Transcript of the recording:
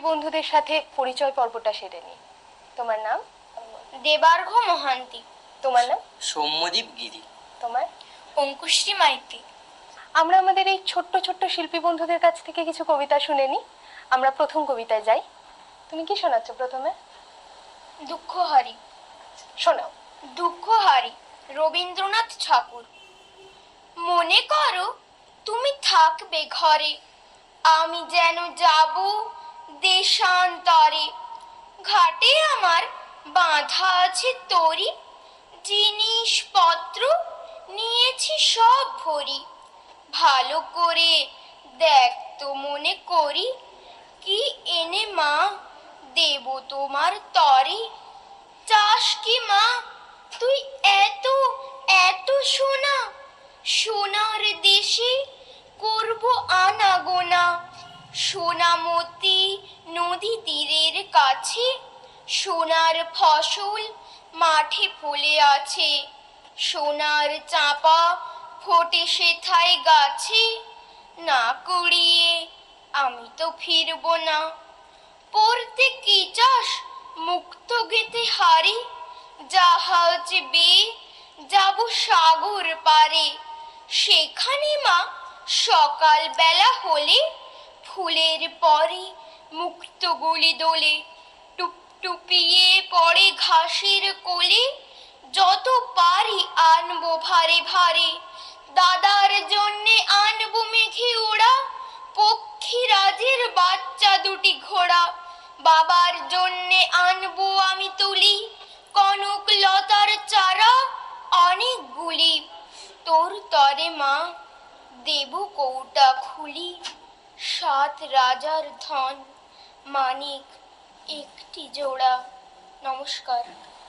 বন্ধুদের সাথে পরিচয় পর্বটা সেরে নিই তোমার নাম? দেবার্ঘ মহান্তি। তোমার নাম? সৌম্যদীপ গিরি। তোমার? অঙ্কুশ্রী মাইতি। আমরা আমাদের এই ছোট্ট ছোট্ট শিল্পী বন্ধুদের কাছ থেকে কিছু কবিতা শুনে নিই আমরা প্রথম কবিতায় যাই। তুমি কি শোনাচ্ছ প্রথমে? দুঃখহারি। শোনাও। দুঃখহারি রবীন্দ্রনাথ ঠাকুর। মনে করো তুমি থাকবে ঘরে। আমি যেন যাব দেশান্তরে। ঘাটে আমার বাঁধা আছে তরি, জিনিসপত্র নিয়েছি সব ভরি। ভালো করে দেখ তো মনে করি, কি এনে মা দেব তোমার তরে? চাস কি মা, তুই এত এত সোনা, সোনার দেশে করব আনাগোনা। সোনামতি নদী তীরের কাছে, সোনার ফসল মাঠে ফলে আছে। সোনার চাপা ফোটে সেথায় গাছে। না কুড়িয়ে আমি তো ফিরব না। পড়তে কি চাস মুক্ত গেতে হারি জাহাজ বেয়ে যাব সাগর পারে। সেখানে মা সকাল বেলা হলে ফুলের পরে মুক্ত গুলি দোলে, টুপটুপিয়ে পড়ে ঘাসের কোলে, যত পারি আনব ভারে ভারে। দাদার জন্যে আনব মেঘে ওড়া, পক্ষী রাজের বাচ্চা দুটি ঘোড়া। বাবার জন্যে আনব আমি তুলি, কনক লতার চারা অনেকগুলি। তোর তরে মা, দেব কৌটা খুলি। সাত রাজার ধন মানিক একটি জোড়া নমস্কার।